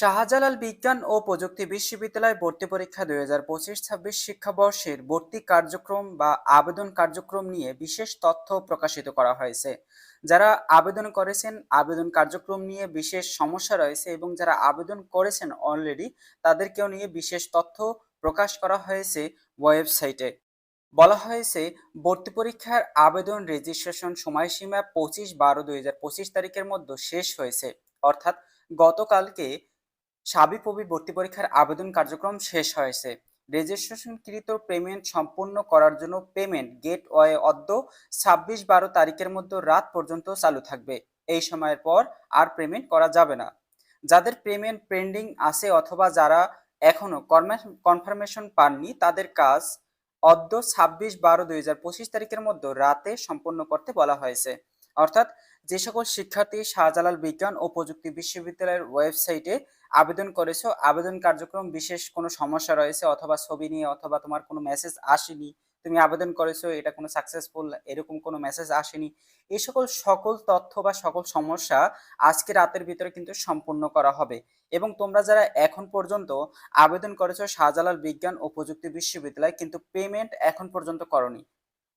শাহজালাল বিজ্ঞান ও প্রযুক্তি বিশ্ববিদ্যালয় ভর্তি পরীক্ষা দুই হাজার পঁচিশ ছাব্বিশ শিক্ষাবর্ষের ভর্তি কার্যক্রম বা আবেদন কার্যক্রম নিয়ে বিশেষ তথ্য প্রকাশিত করা হয়েছে। যারা আবেদন করেছেন, আবেদন কার্যক্রম নিয়ে বিশেষ সমস্যা রয়েছে এবং যারা আবেদন করেছেন অলরেডি তাদেরকেও নিয়ে বিশেষ তথ্য প্রকাশ করা হয়েছে ওয়েবসাইটে। বলা হয়েছে, ভর্তি পরীক্ষার আবেদন রেজিস্ট্রেশন সময়সীমা পঁচিশ বারো দুই হাজার পঁচিশ তারিখের মধ্যে শেষ হয়েছে। অর্থাৎ গতকালকে সাবিপ্রবি ভর্তি পরীক্ষার আবেদন কার্যক্রম শেষ হয়েছে। রেজিস্ট্রেশনকৃত পেমেন্ট সম্পূর্ণ করার জন্য পেমেন্ট গেট ওয়ে অদ্য ছাব্বিশ বারো তারিখের মধ্যে রাত পর্যন্ত চালু থাকবে। এই সময়ের পর আর পেমেন্ট করা যাবে না। যাদের পেমেন্ট পেন্ডিং আছে অথবা যারা এখনও কনফার্মেশন পাননি, তাদের কাজ অদ্য ছাব্বিশ বারো দুই তারিখের মধ্যে রাতে সম্পন্ন করতে বলা হয়েছে। অর্থাৎ যে সকল শিক্ষার্থী শাহজালাল বিজ্ঞান ও প্রযুক্তি বিশ্ববিদ্যালয়ের ওয়েবসাইটে আবেদন করেছ, আবেদন কার্যক্রম বিশেষ কোনো সমস্যা রয়েছে অথবা ছবি নিয়ে অথবা তোমার কোনো মেসেজ আসেনি, তুমি আবেদন করেছ, এটা কোনো সাকসেসফুল এরকম কোনো মেসেজ আসেনি এই সকল সকল তথ্য বা সকল সমস্যা আজকে রাতের ভিতরে কিন্তু সম্পূর্ণ করা হবে। এবং তোমরা যারা এখন পর্যন্ত আবেদন করেছ শাহজালাল বিজ্ঞান ও প্রযুক্তি বিশ্ববিদ্যালয় কিন্তু পেমেন্ট এখন পর্যন্ত করনি।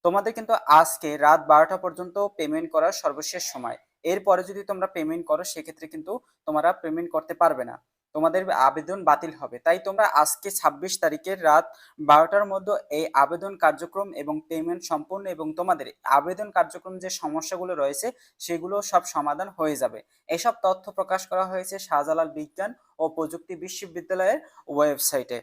তোমাদের কিন্তু আজকে রাত বারোটা পর্যন্ত পেমেন্ট করার সর্বশেষ সময়। এরপরে যদি তোমরা পেমেন্ট করো, সেক্ষেত্রে কিন্তু তোমরা পেমেন্ট করতে পারবে না। তোমাদের আবেদন বাতিল হবে। তাই তোমরা আজকে ছাব্বিশ তারিখের রাত বারোটার মধ্যে এই আবেদন কার্যক্রম এবং পেমেন্ট সম্পূর্ণ এবং তোমাদের আবেদন কার্যক্রম যে সমস্যাগুলো রয়েছে, সেগুলো সব সমাধান হয়ে যাবে। এসব তথ্য প্রকাশ করা হয়েছে শাহজালাল বিজ্ঞান ও প্রযুক্তি বিশ্ববিদ্যালয়ের ওয়েবসাইটে